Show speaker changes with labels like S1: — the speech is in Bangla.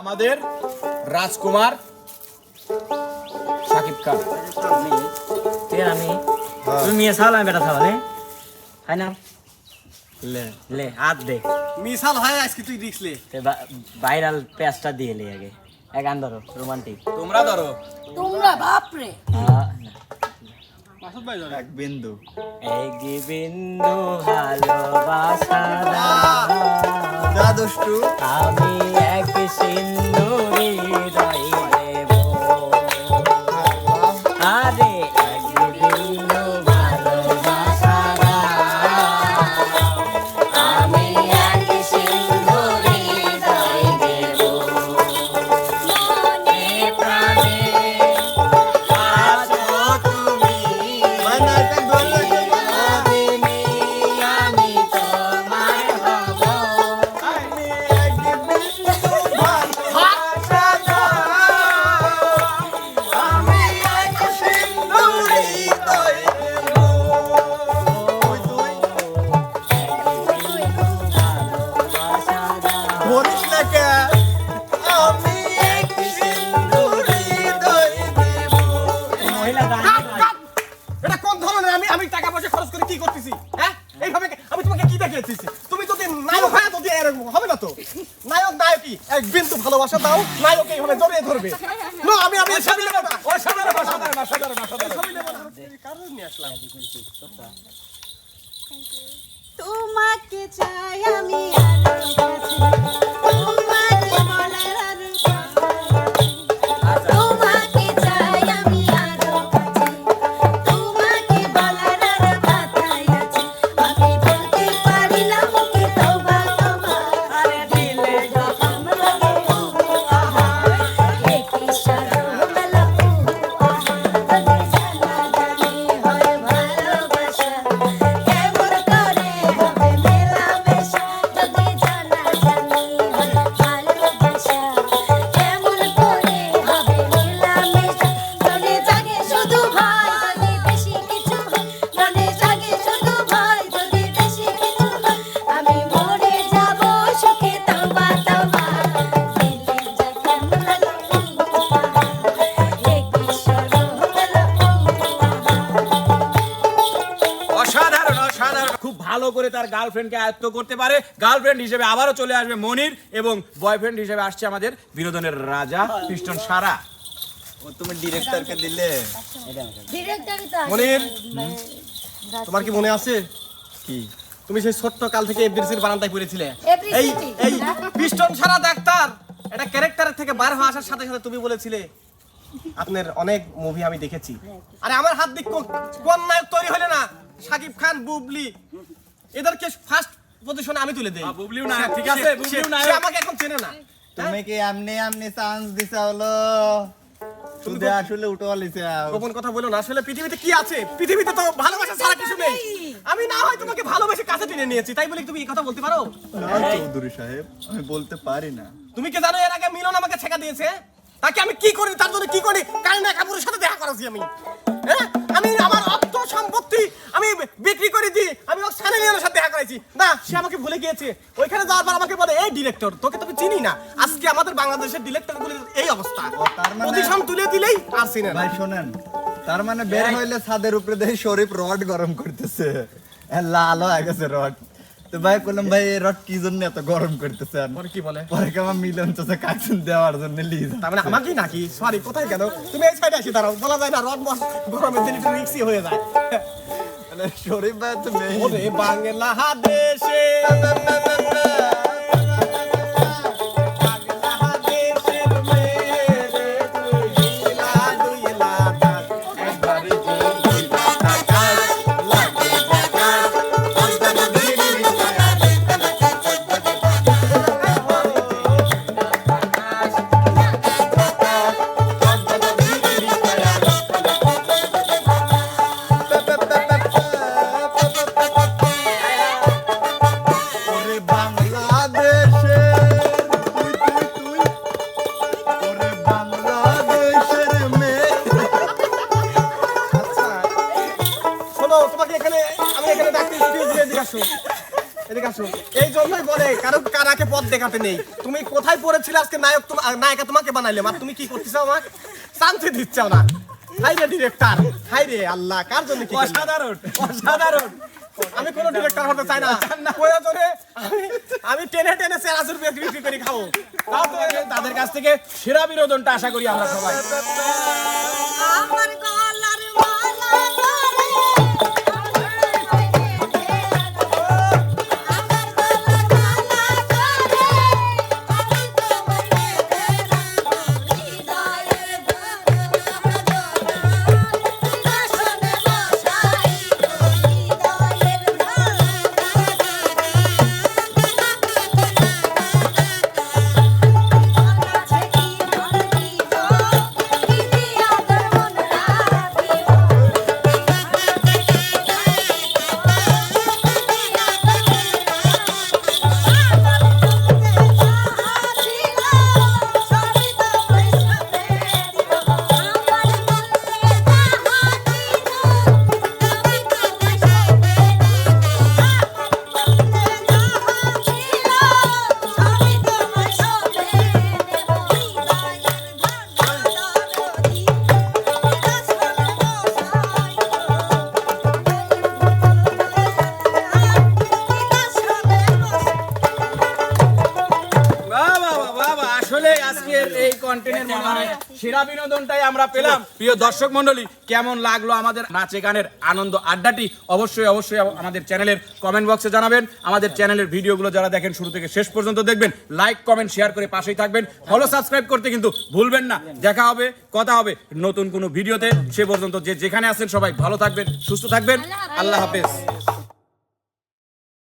S1: আমাদের রাজকুমার সাকিব খান।
S2: আমি? মেয়ে ছাওয়াল আমি বেটা হ্যাঁ না।
S1: লে।
S2: লে হাত দে।
S3: মিশাল হয় আজকে তুই দেখলে
S2: ভাইরাল দিয়ে লে আগে। এক গান ধরো রোমান্টিক
S1: তোমরা ধরো।
S4: তোমরা
S3: মাসুদ ভাই
S5: এক বিন্দু।
S2: এক বিন্দু ভালোবাসা
S5: যা দুষ্টু।
S2: আমি এক বিন্দু ভালোবাসা
S3: দাও নায়ক এইভাবে জড়িয়ে ধরবে। না আমি আমি ছবি নেব না ওই ছবি নেব না, না, না, ছবি নেব না। কারণ নিয়ে আসলাম।
S4: তোমাকে চাই আমি আলো কাছে।
S1: ভালো করে তার গার্লফ্রেন্ডকে আয়ত্ত করতে পারে। গার্লফ্রেন্ড হিসেবে আবারও চলে আসবে মনির এবং বয়ফ্রেন্ড হিসেবে আসছে আমাদের বিনোদনের রাজা পিস্টন সারা।
S5: ও তুমি ডিরেক্টরকে দিলে।
S3: মনির তোমার কি মনে আছে?
S5: কি?
S3: তুমি সেই ছোট্ট কাল থেকে এফডিসির বারান্দায় পড়েছিলে। এই এই পিস্টন ছাড়া ডাক্তার এটা ক্যারেক্টারের থেকে বার হওয়া আসার সাথে সাথে তুমি বলেছিলে আপনার অনেক মুভি আমি দেখেছি। আরে আমার হাত দিক কোন কোন নায়ক তৈরি হলে না সাকিব খান বুবলি এদেরকে ফার্স্ট পজিশনে আমি তুলে দেই।
S1: বুবলিও নায়ক, ঠিক আছে, বুবলিও।
S3: সে আমাকে এখন চেনে না।
S5: তুমি কি এমনি এমনি চান্স দিছা হলো? শুধু আসলে উঠো লিছে
S3: গোপন কথা বলো না আসলে পৃথিবীতে কি আছে? পৃথিবীতে তো ভালোবাসা ছাড়া কিছু নেই। আমি না হয় তোমাকে ভালোবেসে কাছে টেনে নিয়েছি তাই বলে তুমি এই কথা বলতে পারো?
S5: চৌধুরী সাহেব আমি বলতে পারি না।
S3: তুমি কি জানো এর আগে মিলন আমাকে ছেকা দিয়েছে? তাকে আমি কি করি তার জন্য কি করি? কারিনা কাপুরের সাথে দেখা করাছি আমি। হ্যাঁ? আমি আমার সম্পত্তি আমি বিক্রি করে দিই। আমি ওর সানি লিওনের সাথে দেখা করাইছি না সে আমাকে ভুলে গিয়েছে। ওইখানে যাওয়ার পর আমাকে বলে এই ডিরেক্টর তোকে তুমি চিনি না। আজকে আমাদের বাংলাদেশের ডিরেক্টর গুলির এই অবস্থা।
S5: মানে-
S3: পজিশন তুলে দিলেই আর চিনে
S5: ভাই শোনেন। তার মানে বের হইলে ছাদের উপরে দেখি শরীফ রড গরম করতেছে। লাল হয়ে গেছে রড। তো ভাই বললাম ভাই এই রড কি জন্য এত গরম করতেছেন
S3: পরে কি বলে?
S5: পরে কেমন মিলন তো কাকসুন দেওয়ার জন্য লিজ
S3: তার মানে আমাকে নাকি? সরি কোথায় গেল? তুমি এই সাইডে আসি দাঁড়াও। বলা যায় না রড বস গরমের দিন একটু রিক্সি হয়ে যায়।
S5: মানে শরীফ ভাই তো মেইন
S3: ওরে বাংলাদেশে আসো। এদিকে আসো। এই জন্যই বলে কারও কারাকে পথ দেখাতে নেই। তুমি কোথায় পড়েছিলে আজকে নায়ক নায়িকা তোমাকে বানাইলে? আর তুমি কি করতেছো শান্তি দিচ্ছ না। হাই রে ডিরেক্টর হাই রে আল্লাহ কার জন্য কি?
S4: অসাধারণ। অসাধারণ।
S3: আমি কোনো ডিরেক্টর হতে চাই না। প্রয়োজনে আমি টেনে টেনে সেরাজুর বিক্রি করে খাব।
S4: তাদের কাছ থেকে সেরা বিনোদনটা আশা করি আমরা সবাই। আসলে আজকের এই কন্টেন্টের সেরা বিনোদনটাই আমরা পেলাম। প্রিয় দর্শক মন্ডলী কেমন লাগল আমাদের নাচে গানের আনন্দ আড্ডাটি? অবশ্যই অবশ্যই আমাদের চ্যানেলের কমেন্ট বক্সে জানাবেন। আমাদের চ্যানেলের ভিডিওগুলো যারা দেখেন, শুরু থেকে শেষ পর্যন্ত দেখবেন। লাইক কমেন্ট শেয়ার করে পাশেই থাকবেন। ফলো সাবস্ক্রাইব করতে কিন্তু ভুলবেন না। দেখা হবে, কথা হবে নতুন কোনো ভিডিওতে। সে পর্যন্ত যে যেখানে আছেন সবাই ভালো থাকবেন, সুস্থ থাকবেন। আল্লাহ হাফেজ।